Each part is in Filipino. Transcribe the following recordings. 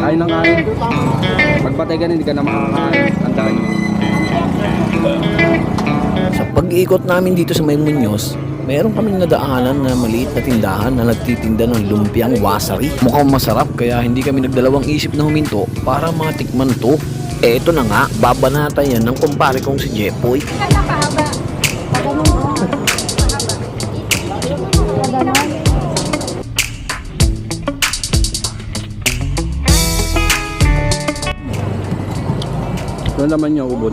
Kain ng kain. Pagpatay ka hindi ka na makakain. Tandaan nyo. Sa pag-iikot namin dito sa May Muñoz, meron kaming nadaanan na maliit na tindahan na nagtitinda ng lumpiang wasari. Mukhang masarap kaya hindi kami nagdalawang isip na huminto para matikman to. Eh ito na nga, babanata yan ng kumpare kong si Jepoy. Kaya pahaba. Paganon mo. Ano naman niya, ubod?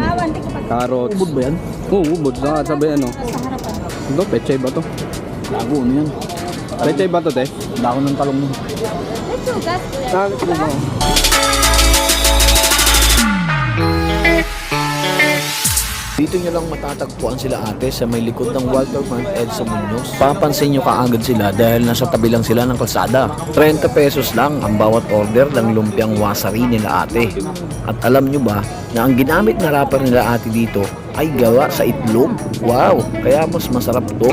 Ah, wanti ko pa. Carrots. Ubod ba yan? Oo, ubod. Sa sabay ano. Sa harapan. Ito, pechay ba to? Lago, ano yan? Pechay ba to, te? Dako ng talong mo. Ah, ito ba? Dito nyo lang matatagpuan sila ate sa may likod ng Walter Mount Edsa Munoz. Papansin nyo kaagad sila dahil nasa tabi lang sila ng kalsada. 30 pesos lang ang bawat order ng lumpiang wasari nila ate. At alam nyo ba na ang ginamit na wrapper nila ate dito ay gawa sa itlog? Wow! Kaya mas masarap to.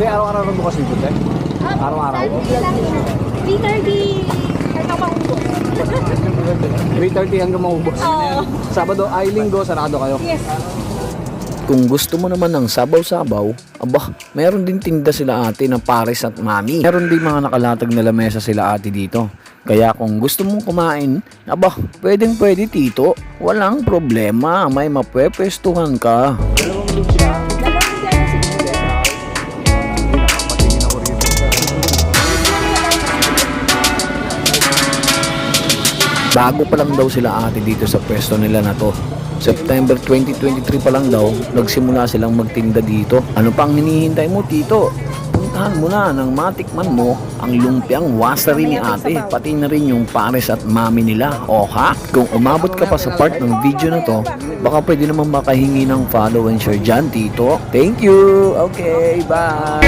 Te, araw-araw na bukas dito, te? Araw-araw? 3.30. Kaya pa upo. 3.30 hanggang maubos. Oo. Sabado ay linggo, sarado kayo. Yes. Kung gusto mo naman ng sabaw-sabaw, aba, meron din tinda sila ate ng pares at mami. Meron din mga nakalatag na lamesa sila ate dito. Kaya kung gusto mong kumain, aba, pwedeng pwede tito. Walang problema, may mapwepestuhan ka. Dalawang Bago pa lang daw sila ate dito sa pwesto nila na to. September 2023 pa lang daw, nagsimula silang magtinda dito. Ano pang hinihintay mo, Tito? Puntahan mo na nang matikman mo ang lumpiang wasari ni ate, pati na rin yung pares at mami nila. O ha? Kung umabot ka pa sa part ng video na to, baka pwede naman makahingi ng follow and share dyan, Tito. Thank you! Okay, bye!